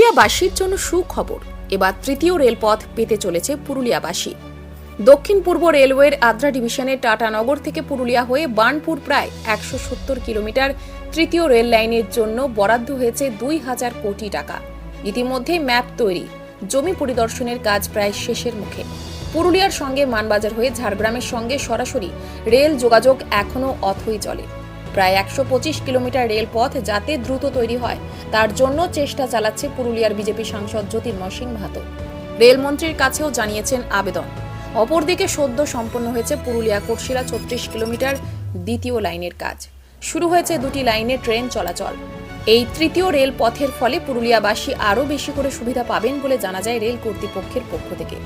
পুরুলিয়াবাসীর জন্য সুখবর। এবার তৃতীয় রেলপথ পেতে চলেছে পুরুলিয়াবাসী। দক্ষিণ পূর্ব রেলওয়ের আদ্রা ডিভিশনের টাটানগর থেকে পুরুলিয়া হয়ে বার্নপুর প্রায় একশো সত্তর কিলোমিটার তৃতীয় রেল লাইনের জন্য বরাদ্দ হয়েছে দুই হাজার কোটি টাকা। ইতিমধ্যে ম্যাপ তৈরি, জমি পরিদর্শনের কাজ প্রায় শেষের মুখে। পুরুলিয়ার সঙ্গে মানবাজার হয়ে ঝাড়গ্রামের সঙ্গে সরাসরি রেল যোগাযোগ এখনও অথই চলে। প্রায় একশো পঁচিশ কিলোমিটার রেলপথ যাতে দ্রুত তৈরি হয়, তার জন্য চেষ্টা চালাচ্ছে পুরুলিয়ার বিজেপি সাংসদ জ্যোতির্ময় সিং মাহাতো রেলমন্ত্রীর কাছেও জানিয়েছেন আবেদন। অপরদিকে সদ্য সম্পন্ন হয়েছে পুরুলিয়া কোটশিলা ছত্রিশ কিলোমিটার দ্বিতীয় লাইনের কাজ। শুরু হয়েছে দুটি লাইনে ট্রেন চলাচল। এই তৃতীয় রেল পথের ফলে পুরুলিয়াবাসী আরও বেশি করে সুবিধা পাবেন বলে জানা যায় রেল কর্তৃপক্ষের পক্ষ থেকে।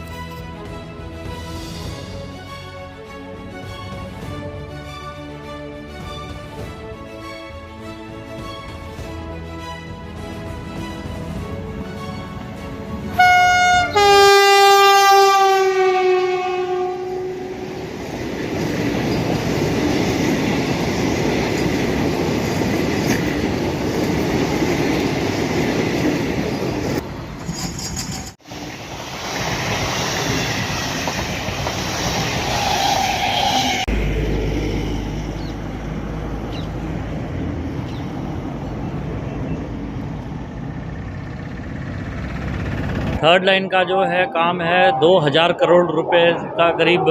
थर्ड लाइन का जो है काम है, दो हज़ार करोड़ रुपए का करीब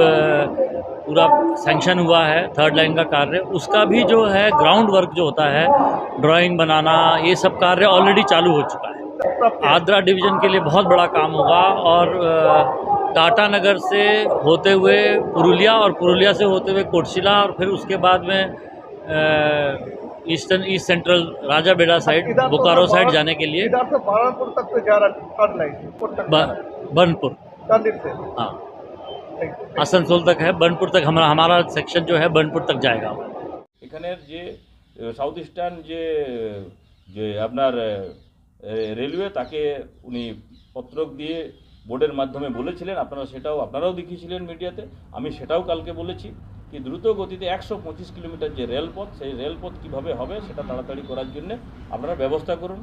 पूरा सेंक्शन हुआ है थर्ड लाइन का कार्य। उसका भी जो है ग्राउंड वर्क जो होता है ड्राइंग बनाना, ये सब कार्य ऑलरेडी चालू हो चुका है। आद्रा डिवीज़न के लिए बहुत बड़ा काम होगा और टाटा नगर से होते हुए पुरुलिया और पुरुलिया से होते हुए कोटशिला और फिर उसके बाद में ईस्टर्न ईस्ट सेंट्रल राजा बेड़ा साइड इधर तो बोकारो साइड बारा- जाने के लिए इधर से बहरमपुर तक तो जा रहा थर्ड लाइन ऊपर तक ब- बर्नपुर मंदिर से हाँ ठीक है। आसनसोल तक है बर्नपुर तक हमारा हमारा सेक्शन जो है बर्नपुर तक जाएगा এখানের যে সাউথ ইস্টার্ন যে যে আপনার রেলওয়ে তাকে উনি পত্রক দিয়ে বোর্ডের মাধ্যমে বলেছিলেন আপনারা সেটাও আপনারাও দেখিয়েছিলেন মিডিয়াতে আমি সেটাও কালকে বলেছি কি দ্রুত গতিতে একশো পঁচিশ কিলোমিটার যে রেলপথ, সেই রেলপথ কীভাবে হবে সেটা তাড়াতাড়ি করার জন্যে আপনারা ব্যবস্থা করুন।